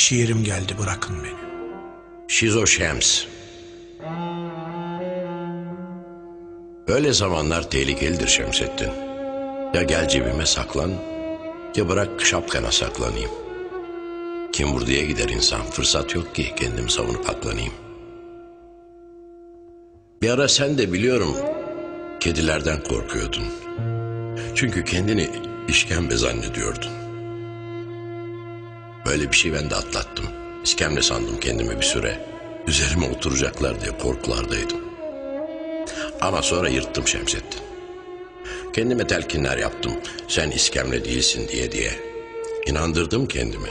Şiirim geldi bırakın beni. Şizo Şems. Öyle zamanlar tehlikelidir Şemsettin. Ya gel cebime saklan ya bırak şapkana saklanayım. Kim vurduya gider insan fırsat yok ki kendimi savunup aklanayım. Bir ara sen de biliyorum kedilerden korkuyordun. Çünkü kendini işkembe zannediyordun. Böyle bir şey ben de atlattım. İskemle sandım kendimi bir süre. Üzerime oturacaklar diye korkulardaydım. Ama sonra yırttım Şemsettin. Kendime telkinler yaptım. Sen iskemle değilsin diye diye. İnandırdım kendimi.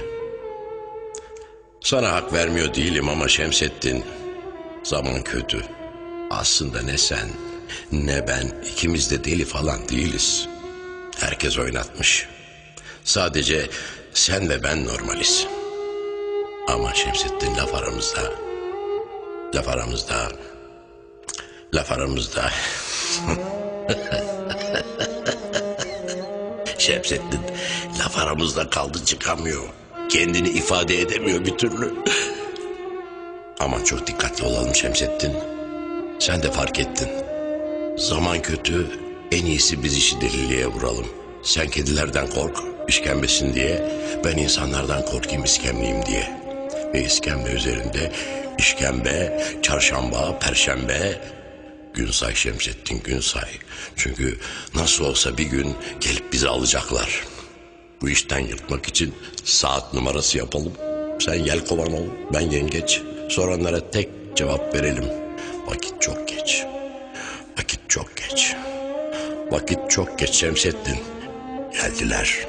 Sana hak vermiyor değilim ama Şemsettin zaman kötü. Aslında ne sen ne ben ikimiz de deli falan değiliz. Herkes oynatmış. Sadece sen ve ben normaliz. Ama Şemsettin laf aramızda. Laf aramızda. Laf aramızda. Şemsettin laf aramızda kaldı çıkamıyor. Kendini ifade edemiyor bir türlü. Aman çok dikkatli olalım Şemsettin. Sen de fark ettin. Zaman kötü. En iyisi biz işi deliliğe vuralım. Sen kedilerden kork, işkembesin diye. Ben insanlardan korkayım, iskemleyeyim diye. Ve iskemle üzerinde işkembe, çarşamba, perşembe, gün say Şemsettin gün say. Çünkü nasıl olsa bir gün gelip bizi alacaklar. Bu işten yırtmak için saat numarası yapalım. Sen yelkovan ol, ben yengeç. Soranlara tek cevap verelim. Vakit çok geç. Vakit çok geç. Vakit çok geç Şemsettin. Geldiler.